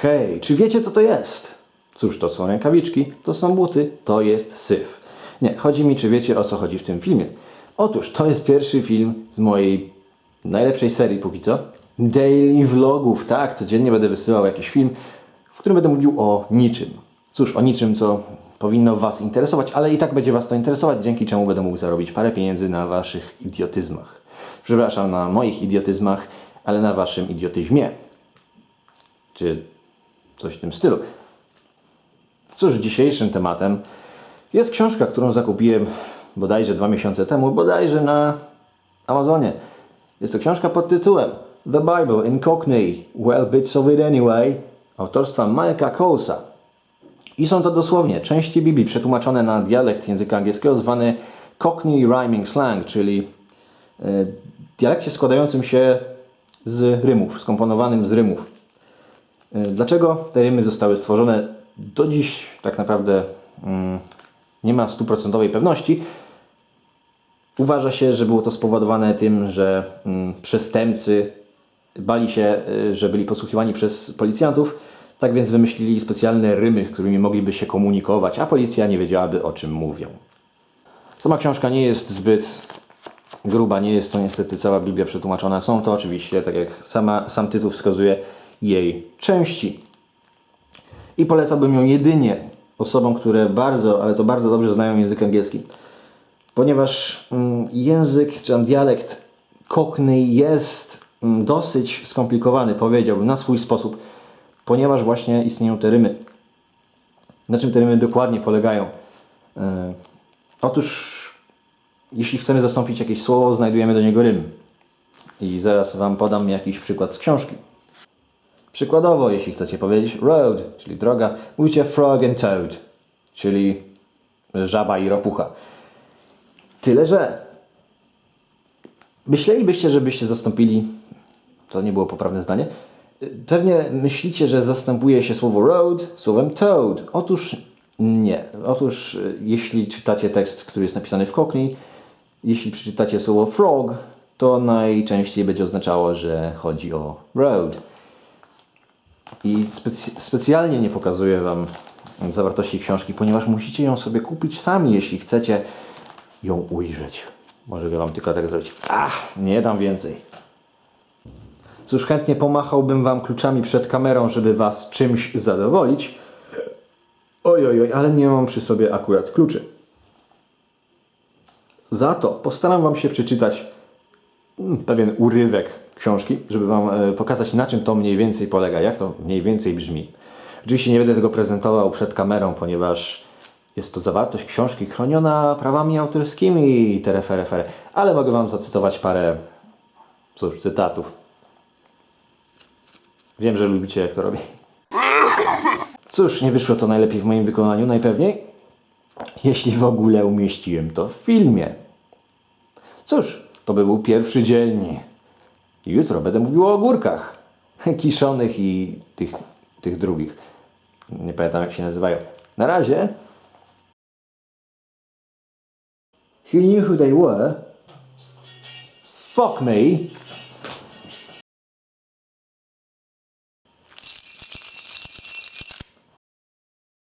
Hej, czy wiecie co to jest? Cóż, to są rękawiczki, to są buty, to jest syf. Nie, chodzi mi, czy wiecie o co chodzi w tym filmie. Otóż to jest pierwszy film z mojej najlepszej serii póki co. Daily vlogów, tak, codziennie będę wysyłał jakiś film, w którym będę mówił o niczym. Cóż, o niczym, co powinno Was interesować, ale i tak będzie Was to interesować, dzięki czemu będę mógł zarobić parę pieniędzy na Waszych idiotyzmach. Przepraszam, na moich idiotyzmach, ale na Waszym idiotyzmie. Czy coś w tym stylu. Cóż, dzisiejszym tematem jest książka, którą zakupiłem bodajże dwa miesiące temu, bodajże na Amazonie. Jest to książka pod tytułem The Bible in Cockney, Well Bits of It Anyway, autorstwa Mike'a Colesa. I są to dosłownie części Biblii przetłumaczone na dialekt języka angielskiego zwany Cockney Rhyming Slang, czyli e, dialekcie składającym się z rymów, skomponowanym z rymów. E, Dlaczego te rymy zostały stworzone? Do dziś tak naprawdę mm, nie ma stuprocentowej pewności. Uważa się, że było to spowodowane tym, że mm, przestępcy bali się, y, że byli podsłuchiwani przez policjantów, tak więc wymyślili specjalne rymy, którymi mogliby się komunikować, a policja nie wiedziałaby o czym mówią. Sama książka nie jest zbyt gruba, nie jest to niestety cała Biblia przetłumaczona. Są to oczywiście, tak jak sama, sam tytuł wskazuje, jej części. I polecałbym ją jedynie osobom, które bardzo, ale to bardzo dobrze znają język angielski. Ponieważ mm, język, czy dialekt Cockney jest mm, dosyć skomplikowany, powiedziałbym, na swój sposób, ponieważ właśnie istnieją te rymy. Na czym te rymy dokładnie polegają? E, otóż, jeśli chcemy zastąpić jakieś słowo, znajdujemy do niego rym. I zaraz Wam podam jakiś przykład z książki. Przykładowo, jeśli chcecie powiedzieć road, czyli droga, mówicie frog and toad, czyli żaba i ropucha. Tyle, że myślelibyście, żebyście zastąpili, to nie było poprawne zdanie, pewnie myślicie, że zastępuje się słowo road słowem toad. Otóż nie. Otóż y, jeśli czytacie tekst, który jest napisany w Cockney, jeśli przeczytacie słowo frog, to najczęściej będzie oznaczało, że chodzi o road. I specy- specjalnie nie pokazuję Wam zawartości książki, ponieważ musicie ją sobie kupić sami, jeśli chcecie ją ujrzeć. Mogę Wam tylko tak zrobić. Ach, nie dam więcej. Cóż, chętnie pomachałbym Wam kluczami przed kamerą, żeby Was czymś zadowolić. Oj, oj, oj, ale nie mam przy sobie akurat kluczy. Za to postaram Wam się przeczytać mm, pewien urywek książki, żeby Wam e, pokazać, na czym to mniej więcej polega, jak to mniej więcej brzmi. Oczywiście nie będę tego prezentował przed kamerą, ponieważ jest to zawartość książki chroniona prawami autorskimi i tereferefere, ale mogę Wam zacytować parę, cóż, cytatów. Wiem, że lubicie, jak to robię. Cóż, nie wyszło to najlepiej w moim wykonaniu, najpewniej. Jeśli w ogóle umieściłem to w filmie. Cóż, to by był pierwszy dzień. Jutro będę mówił o ogórkach. Kiszonych i tych, tych drugich. Nie pamiętam jak się nazywają. Na razie. He knew who they were. Fuck me.